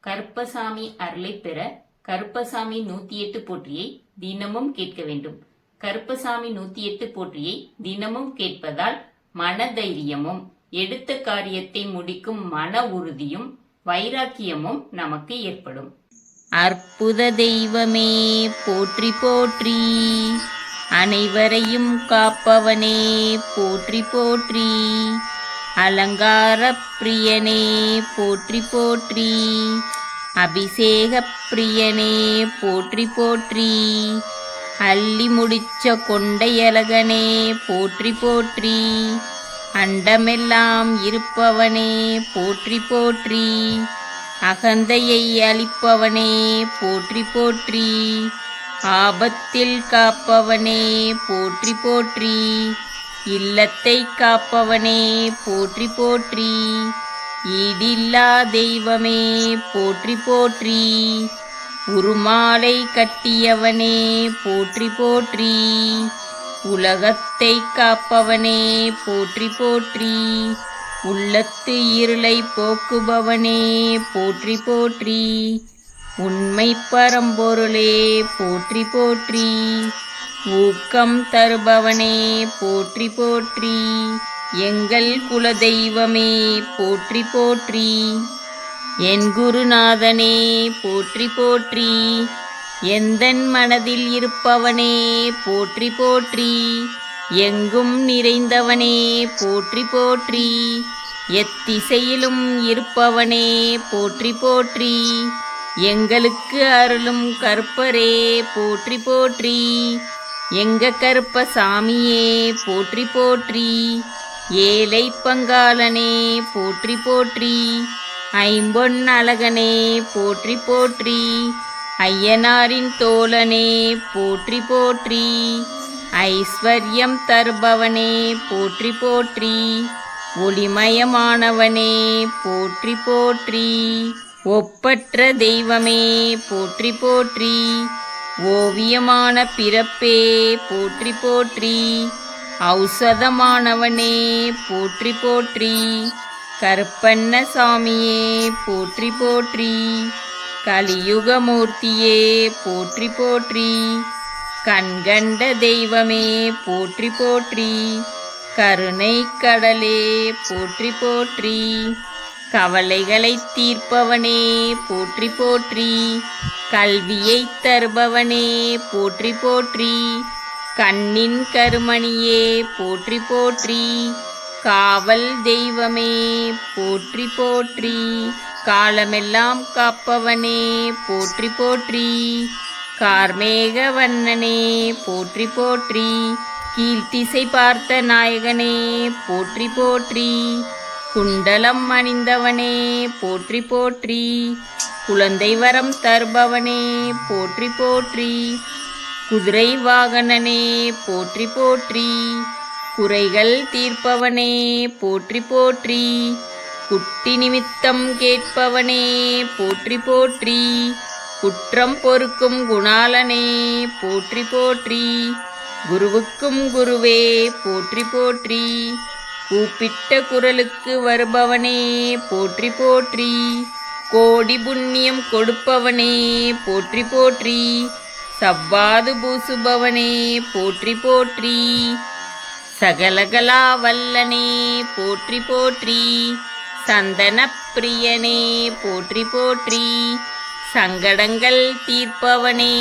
கருப்பசாமி அருளை பெற கருப்பசாமி நூத்தி எட்டு போற்றியை தினமும் கேட்க வேண்டும். கருப்பசாமி நூத்தி எட்டு போற்றியை தினமும் கேட்பதால் மனதைரியமும் எடுத்த காரியத்தை முடிக்கும் மன உறுதியும் வைராக்கியமும் நமக்கு ஏற்படும். அற்புத தெய்வமே போற்றி போற்றி. அனைவரையும் காப்பவனே போற்றி போற்றி. அலங்கார பிரியனே போற்றி போற்றி. அபிஷேக பிரியனே போற்றி போற்றி. அள்ளி முடிச்ச கொண்டையலகனே போற்றி போற்றி. அண்டமெல்லாம் இருப்பவனே போற்றி போற்றி. அகந்தையை அளிப்பவனே போற்றி போற்றி. ஆபத்தில் காப்பவனே போற்றி போற்றி. இல்லத்தை காப்பவனே போற்றி போற்றி. ஈடில்லா தெய்வமே போற்றி போற்றி. உருமாலை கட்டியவனே போற்றி போற்றி. உலகத்தை காப்பவனே போற்றி போற்றி. உள்ளத்து இருளை போக்குபவனே போற்றி போற்றி. உண்மை பரம்பொருளே போற்றி போற்றி. ஊக்கம் தருபவனே போற்றி போற்றி. எங்கள் குலதெய்வமே போற்றி போற்றி. என் குருநாதனே போற்றி போற்றி. எந்தன் மனதில் இருப்பவனே போற்றி போற்றி. எங்கும் நிறைந்தவனே போற்றி போற்றி. எத்திசையிலும் இருப்பவனே போற்றி போற்றி. எங்களுக்கு அருளும் கற்பரே போற்றி போற்றி. எங்க கருப்ப சாமியே போற்றி போற்றி. ஏழை பங்காளனே போற்றி போற்றி. ஐம்பொன் அழகனே போற்றி போற்றி. ஐயனாரின் தோழனே போற்றி போற்றி. ஐஸ்வர்யம் தருபவனே போற்றி போற்றி. ஒளிமயமானவனே போற்றி போற்றி. ஒப்பற்ற தெய்வமே போற்றி போற்றி. ஓவியமான பிறப்பே போற்றி போற்றி. ஔஷதமானவனே போற்றி போற்றி. கருப்பண்ண சாமியே போற்றி போற்றி. கலியுகமூர்த்தியே போற்றி போற்றி. கண்கண்ட தெய்வமே போற்றி போற்றி. கருணை கடலே போற்றி போற்றி. கவலைகளை தீர்ப்பவனே போற்றி போற்றி. கல்வியை தருபவனே போற்றி போற்றி. கண்ணின் கருமணியே போற்றி போற்றி. காவல் தெய்வமே போற்றி போற்றி. காலமெல்லாம் காப்பவனே போற்றி போற்றி. கார்மேக வண்ணனே போற்றி போற்றி. கீழ்த்திசை பார்த்த நாயகனே போற்றி போற்றி. குண்டலம் அணிந்தவனே போற்றி போற்றி. குழந்தை வரம் தருபவனே போற்றி போற்றி. குதிரை வாகனனே போற்றி போற்றி. குறைகள் தீர்ப்பவனே போற்றி போற்றி. குட்டி நிமித்தம் கேட்பவனே போற்றி போற்றி. குற்றம் பொறுக்கும் குணாலனே போற்றி போற்றி. குருவுக்கும் குருவே போற்றி போற்றி. கூப்பிட்ட குரலுக்கு வருபவனே போற்றி போற்றி. கோடி புண்ணியம் கொடுப்பவனே போற்றி போற்றி. சவ்வாது பூசுபவனே போற்றி போற்றி. சகலகலா வல்லனே போற்றி போற்றி. சந்தன பிரியனே போற்றி போற்றி. சங்கடங்கள் தீர்ப்பவனே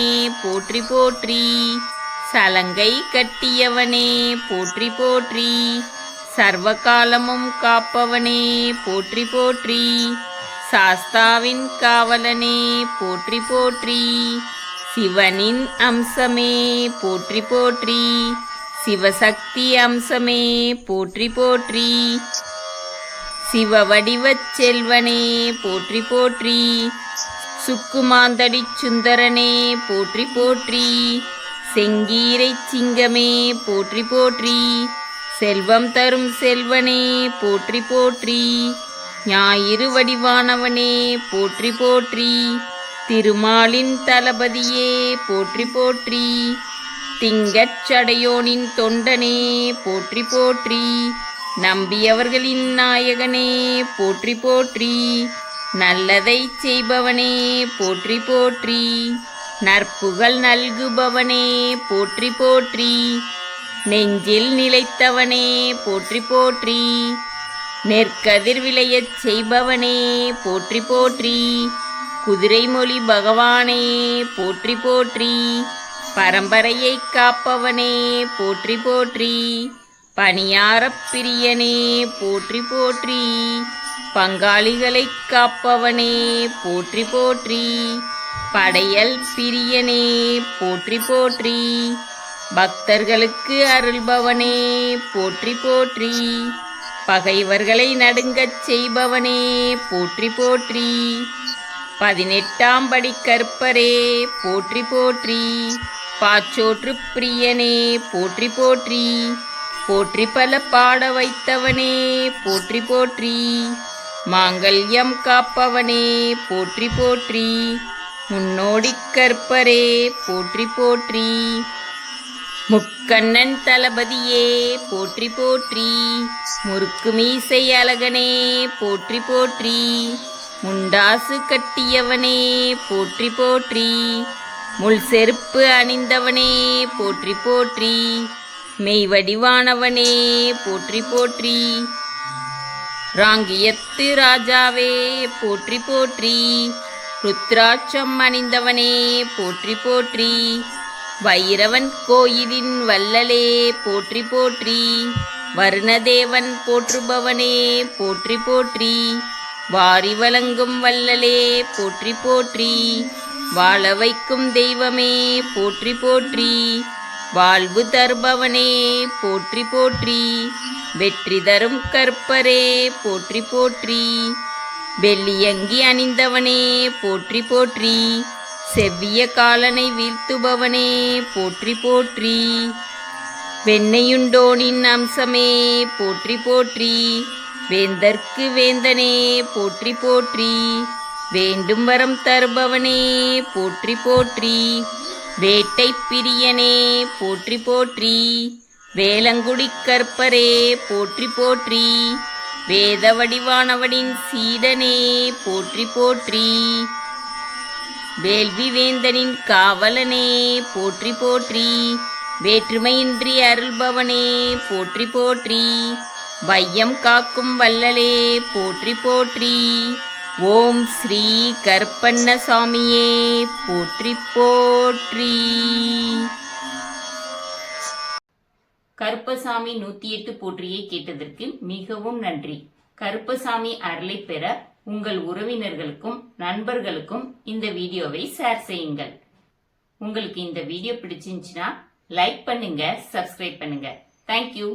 போற்றி போற்றி. சலங்கை கட்டியவனே போற்றி போற்றி. சர்வகாலமும் காப்பவனே போற்றி போற்றி. சாஸ்தாவின் காவலனே போற்றி போற்றி. சிவனின் அம்சமே போற்றி போற்றி. சிவசக்தி அம்சமே போற்றி போற்றி. சிவ வடிவச் செல்வனே போற்றி போற்றி. சுக்குமாந்தடி சுந்தரனே போற்றி போற்றி. செங்கீரை சிங்கமே போற்றி போற்றி. செல்வம் தரும் செல்வனே போற்றி போற்றி. ஞாயிறு வடிவானவனே போற்றி போற்றி. திருமாலின் தளபதியே போற்றி போற்றி. திங்கச்சடையோனின் தொண்டனே போற்றி போற்றி. நம்பியவர்களின் நாயகனே போற்றி போற்றி. நல்லதை செய்பவனே போற்றி போற்றி. நற்புகழ் நல்குபவனே போற்றி போற்றி. நெஞ்சில் நிலைத்தவனே போற்றி போற்றி. நெற்கதிர் விளையச் செய்பவனே போற்றி போற்றி. குதிரைமொழி பகவானே போற்றி போற்றி. பரம்பரையை காப்பவனே போற்றி போற்றி. பணியாரப் பிரியனே போற்றி போற்றி. பங்காளிகளைக் காப்பவனே போற்றி போற்றி. படையல் பிரியனே போற்றி போற்றி. பக்தர்களுக்கு அருள்பவனே போற்றி போற்றி. பகைவர்களை நடுங்கச் செய்பவனே போற்றி போற்றி. பதினெட்டாம் படி கற்பரே போற்றி போற்றி. பாச்சோற்று பிரியனே போற்றி போற்றி. போற்றி பல பாட வைத்தவனே போற்றி போற்றி. மாங்கல்யம் காப்பவனே போற்றி போற்றி. முன்னோடி கற்பரே போற்றி போற்றி. முக்கண்ணன் தளபதியே போற்றி போற்றி. முறுக்கு மீசை அழகனே போற்றி போற்றி. முண்டாசு கட்டியவனே போற்றி போற்றி. முள் செருப்பு அணிந்தவனே போற்றி போற்றி. மெய் வடிவானவனே போற்றி போற்றி. ராங்கியத்து ராஜாவே போற்றி போற்றி. ருத்ராட்சம் அணிந்தவனே போற்றி போற்றி. வைரவன் கோயிலின் வல்லலே போற்றி போற்றி வருணதேவன் போற்றுபவனே போற்றி போற்றி வாரி வழங்கும் வல்லலே போற்றி போற்றி வாழ வைக்கும் தெய்வமே போற்றி போற்றி வாழ்வு தருபவனே போற்றி போற்றி வெற்றி தரும் கற்பரே போற்றி போற்றி வெள்ளியங்கி அணிந்தவனே போற்றி போற்றி செவ்விய காலனை வீழ்த்துபவனே போற்றி போற்றி. வெண்ணையுண்டோனின் அம்சமே போற்றி போற்றி. வேந்தற்கு வேந்தனே போற்றி போற்றி. வேண்டும் வரம் தருபவனே போற்றி போற்றி. வேட்டை பிரியனே போற்றி போற்றி. வேலங்குடி கற்பரே போற்றி போற்றி. வேத வடிவானவனின் சீடனே போற்றி போற்றி. வேள்வி வேந்தனின் காவலனே போற்றி போற்றி. வேற்றுமையின்றி அருள்பவனே போற்றி போற்றி. வையம் காக்கும் வல்லலே போற்றி போற்றி. ஓம் ஸ்ரீ கற்பண்ண சாமியே போற்றி போற்றி. கருப்பசாமி நூத்தி எட்டு போற்றியை கேட்டதற்கு மிகவும் நன்றி. கருப்பசாமி அருளை பெற உங்கள் உறவினர்களுக்கும் நண்பர்களுக்கும் இந்த வீடியோவை ஷேர் செய்யுங்கள். உங்களுக்கு இந்த வீடியோ பிடிச்சிருந்துச்சுன்னா லைக் பண்ணுங்க சப்ஸ்கிரைப் பண்ணுங்க. தேங்க்யூ